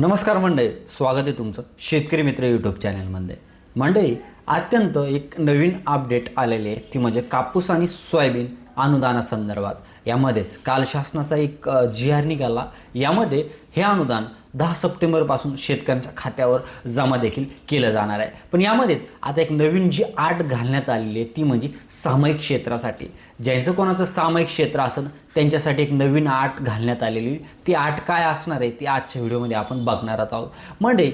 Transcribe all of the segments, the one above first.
नमस्कार मंडळी स्वागत आहे तुमचं शेतकरी मित्र यूट्यूब चॅनलमध्ये मंडळी अत्यंत एक नवीन अपडेट आलेली आहे. ती म्हणजे कापूस आणि सोयाबीन अनुदानासंदर्भात यामध्येच काल शासनाचा एक जी आर निघाला. यामध्ये हे अनुदान दहा सप्टेंबरपासून शेतकऱ्यांच्या खात्यावर जमा देखील केलं जाणार आहे. पण यामध्येच आता एक नवीन जी आट घालण्यात आलेली आहे ती म्हणजे सामायिक क्षेत्रासाठी. ज्यांचं कोणाचं सामायिक क्षेत्र असेल त्यांच्यासाठी एक नवीन आट घालण्यात आलेली. ती आट काय असणार आहे ती आजच्या व्हिडिओमध्ये आपण बघणार आहोत. म्हणजे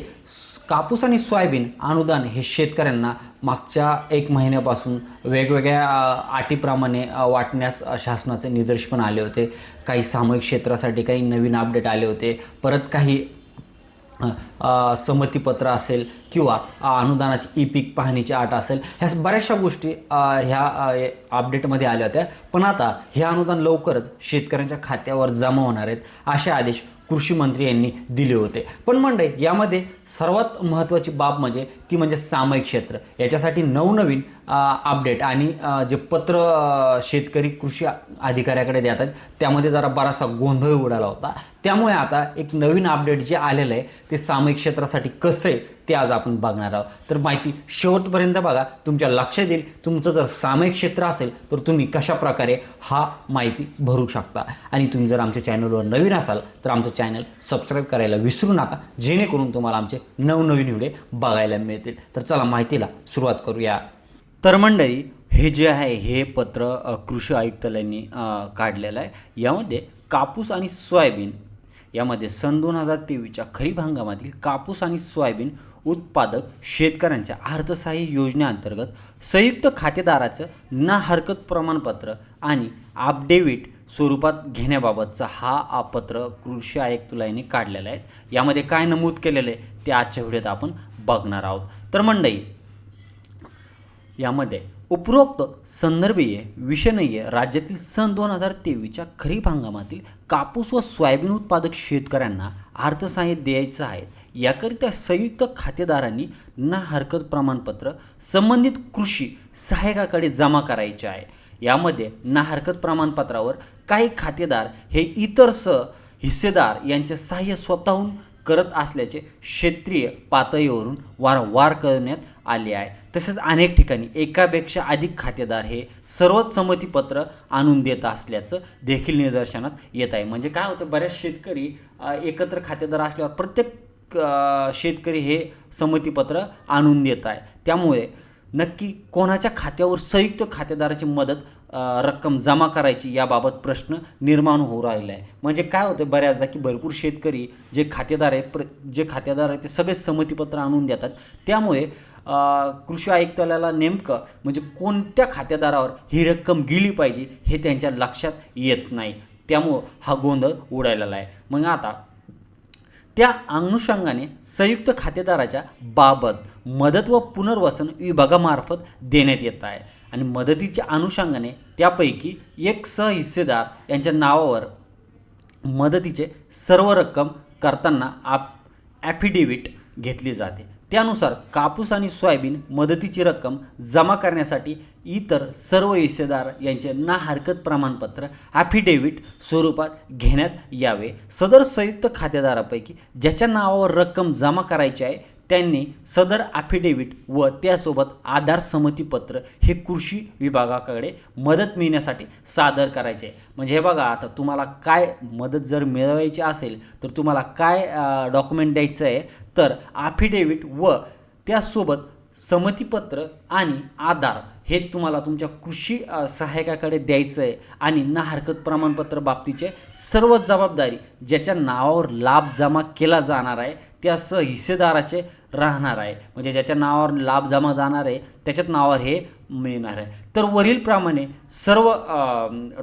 कापूस आणि सोयाबीन अनुदान हे शेतकऱ्यांना मागच्या एक महिन्यापासून वेगवेगळ्या अटीप्रमाणे वाटण्यास शासनाचे निदर्शपण पण आले होते. काही सामूहिक क्षेत्रासाठी काही नवीन अपडेट आले होते. परत काही संमतीपत्र असेल किंवा अनुदानाची ई पीक पाहणीची आट असेल ह्या बऱ्याचशा गोष्टी ह्या अपडेटमध्ये आल्या होत्या. पण आता हे अनुदान लवकरच शेतकऱ्यांच्या खात्यावर जमा होणार आहेत असे आदेश कृषी मंत्री यांनी दिले होते. पण मंडई यामध्ये सर्वात महत्त्वाची बाब म्हणजे ती म्हणजे सामायिक क्षेत्र. याच्यासाठी नवनवीन अपडेट आणि जे पत्र शेतकरी कृषी अधिकाऱ्याकडे देतात त्यामध्ये जरा बराचसा गोंधळ उडाला होता. त्यामुळे आता एक नवीन अपडेट जे आलेलं आहे ते सामायिक क्षेत्रासाठी कसं आहे ते आज आपण बघणार आहोत. तर माहिती शेवटपर्यंत बघा. तुमच्या लक्षात येईल. तुमचं जर सामायिक क्षेत्र असेल तर तुम्ही कशा प्रकारे हा माहिती भरू शकता? आणि तुम्ही जर आमच्या चॅनलवर नवीन असाल तर आमचं चॅनल सबस्क्राईब करायला विसरू नका. जेणेकरून तुम्हाला आमचे नवनवीन व्हिडिओ बघायला मिळतील. तर चला माहितीला सुरुवात करूया. तर मंडळी हे जे आहे हे पत्र कृषी आयुक्तालयाने काढलेलं आहे. यामध्ये कापूस आणि सोयाबीन यामध्ये सन दोन हजार तेवीसच्या खरीप हंगामातील कापूस आणि सोयाबीन उत्पादक शेतकऱ्यांच्या अर्थसहाय्य योजनेअंतर्गत संयुक्त खातेदाराचं ना हरकत प्रमाणपत्र आणि अपडेविट स्वरूपात घेण्याबाबतचा हा आ पत्र कृषी आयुक्तालयाने काढलेला आहे. यामध्ये काय नमूद केलेलं आहे ते आजच्या व्हिडिओत आपण बघणार आहोत. तर मंडई यामध्ये उपरोक्त संदर्भीय विषयनीय राज्यातील सन दोन हजार तेवीसच्या खरीप हंगामातील कापूस व सोयाबीन उत्पादक शेतकऱ्यांना अर्थसहाय्य द्यायचं आहे. याकरिता संयुक्त खातेदारांनी ना हरकत प्रमाणपत्र संबंधित कृषी सहाय्यकाकडे जमा करायचे आहे. यामध्ये ना हरकत प्रमाणपत्रावर काही खातेदार हे इतर स हिस्सेदार यांचे सहाय्य स्वतःहून करत असल्याचे क्षेत्रीय पातळीवरून वारंवार करण्यात आले आहे. तसेच अनेक ठिकाणी एकापेक्षा अधिक खातेदार हे सर्वच संमतीपत्र आणून देत असल्याचं देखील निदर्शनात येत आहे. म्हणजे काय होतं बऱ्याच शेतकरी एकत्र खातेदार असल्यावर प्रत्येक शेतकरी हे संमतीपत्र आणून देत आहे. त्यामुळे नक्की कोणाच्या खात्यावर संयुक्त खातेदाराची मदत रक्कम जमा करायची याबाबत प्रश्न निर्माण होऊ राहिला आहे. म्हणजे काय होतं बऱ्याचदा की भरपूर शेतकरी जे खातेदार आहेत प्र जे खातेदार आहेत ते सगळे संमतीपत्र आणून देतात. त्यामुळे कृषी आयुक्तालयाला नेमकं म्हणजे कोणत्या खातेदारावर ही रक्कम गेली पाहिजे हे त्यांच्या लक्षात येत नाही. त्यामुळं हा गोंधळ उडालेला आहे. मग आता त्या अनुषंगाने संयुक्त खातेदाराच्या बाबत मदत व पुनर्वसन विभागामार्फत देण्यात येत आहे. आणि मदतीच्या अनुषंगाने त्यापैकी एक सहहिस्सेदार यांच्या नावावर मदतीचे सर्व रक्कम करताना आप ॲफिडेविट घेतली जाते. त्यानुसार कापूस आणि सोयाबीन मदतीची रक्कम जमा करण्यासाठी इतर सर्व हिस्सेदार यांचे ना हरकत प्रमाणपत्र ॲफिडेव्हिट स्वरूपात घेण्यात यावे. सदर संयुक्त खातेदारापैकी ज्याच्या नावावर रक्कम जमा करायची आहे त्यांनी सदर ॲफिडेविट व त्यासोबत आधार संमतीपत्र हे कृषी विभागाकडे मदत मिळण्यासाठी सादर करायचे. म्हणजे हे बघा आता तुम्हाला काय मदत जर मिळवायची असेल तर तुम्हाला काय डॉक्युमेंट द्यायचं आहे तर ॲफिडेविट व त्यासोबत संमतीपत्र आणि आधार हे तुम्हाला तुमच्या कृषी सहायकाकडे द्यायचं आहे आणि ना हरकत प्रमाणपत्र बाबतीचे सर्व जबाबदारी ज्याच्या नावावर लाभ जमा केला जाणार आहे त्या स हिस्सेदाराचे राहणार आहे. म्हणजे ज्याच्या नावावर लाभ जमा जाणार आहे त्याच्याच नावावर हे मिळणार आहे. तर वरीलप्रमाणे सर्व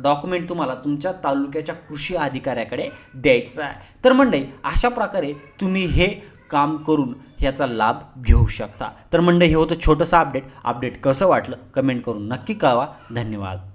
डॉक्युमेंट तुम्हाला तुमच्या तालुक्याच्या कृषी अधिकाऱ्याकडे द्यायचं आहे. तर मंडळी अशा प्रकारे तुम्ही हे काम करून ह्याचा लाभ घेऊ शकता. तर मंडळी हे होतं छोटंसं अपडेट अपडेट कसं वाटलं? कमेंट करून नक्की कळवा. धन्यवाद.